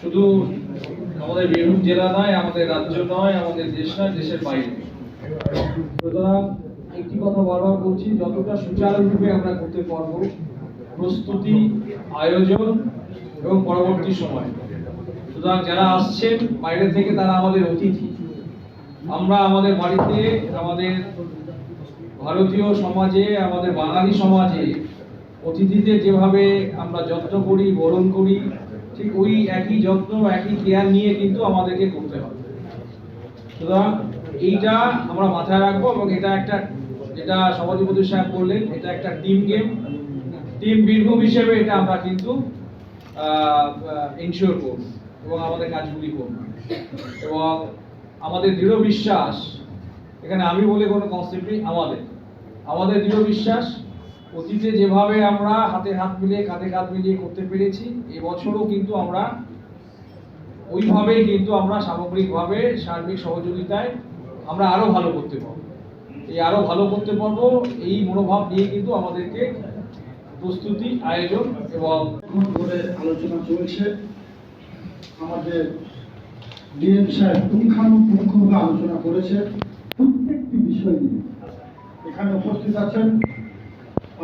শুধু আমাদের বীরভূম জেলা নয়, আমাদের রাজ্য নয়, আমাদের দেশ নয়, দেশের বাইরে। সুতরাং একটি কথা বারবার বলছি, যতটা সুচারুরূপে আমরা করতে প্রস্তুতি, আয়োজন এবং পরবর্তী সময়। সুতরাং যারা আসছেন, বাইরে থেকে তারা আমাদের অতিথি। আমরা আমাদের বাড়িতে, আমাদের ভারতীয় সমাজে, আমাদের বাঙালি সমাজে অতিথিদের যেভাবে আমরা যত্ন করি, বরণ করি, ঠিক ওই একই যত্ন একই কেয়ার নিয়ে কিন্তু আমাদেরকে করতে হবে। সুতরাং এইটা আমরা মাথায় রাখব এবং এটা একটা, যেটা সভাধিপতি সাহেব বললেন, এটা একটা টিম গেম টিম বীরভূম হিসেবে এটা আমরা কিন্তু ইনশিওর করব এবং আমাদের কাজগুলি করব। এবং আমাদের দৃঢ় বিশ্বাস, এখানে আমি বলে কোনো কনসেপ্ট নেই, আমাদের। আমাদের দৃঢ় বিশ্বাস অতীতে যেভাবে আমরা হাতে হাত মিলিয়ে কাঁধে কাঁধ মিলিয়ে করতে পেরেছি, এবছরও কিন্তু আমরা ওইভাবেই কিন্তু আমরা সামগ্রিকভাবে সার্বিক সহযোগিতায় আমরা আরও ভালো করতে পারব। এই আরও ভালো করতে পারব, এই মনোভাব নিয়ে কিন্তু আমাদেরকে প্রস্তুতি, আয়োজন এবং আলোচনা চলছে আমাদের ডিএম সাহেব পুঙ্খানুপুঙ্খভাবে আলোচনা করেছে প্রত্যেকটি বিষয় নিয়ে। এখানে উপস্থিত আছেন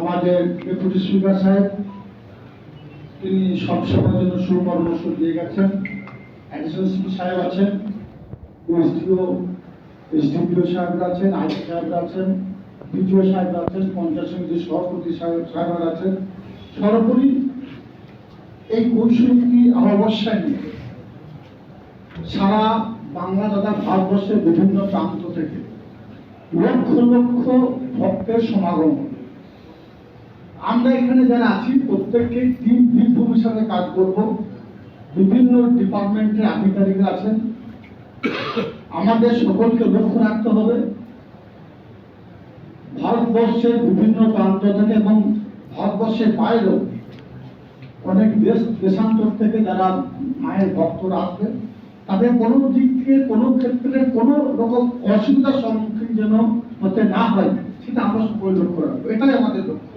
আমাদের ডেপুটি স্পিকার সাহেব, তিনি সব সবসময়ের জন্য সুপরামর্শ দিয়ে গেছেন অ্যাডিশনাল সাহেব আছেন এসডিও এসডিপিও সাহেবরা আছেন আইসি সাহেবরা আছেন বিডিও সাহেবরা আছেন পঞ্চায়েত সমিতির সভাপতি সাহেব সাহেবরা আছেন সর্বোপরি এই কৌশলটি নিয়ে সারা বাংলা তথা ভারতবর্ষের বিভিন্ন প্রান্ত থেকে লক্ষ লক্ষ ভক্তের সমাগম। আমরা এখানে যারা আছি প্রত্যেককে টিম বীরভূম হিসাবে কাজ করব। বিভিন্ন ডিপার্টমেন্টের আধিকারিকরা আছেন। আমাদের সকলকে লক্ষ্য রাখতে হবে। ভারতবর্ষের বিভিন্ন প্রান্ত থেকে এবং ভারতবর্ষের বাইরেও অনেক দেশ, দেশান্তর থেকে যারা মায়ের ভক্তরা আসবে তাদের কোনো দিকে কোনো ক্ষেত্রে কোনো রকম অসুবিধার সম্মুখীন যেন হতে না হয়, সেটা আমরা সকলে লক্ষ্য রাখব। এটাই আমাদের লক্ষ্য।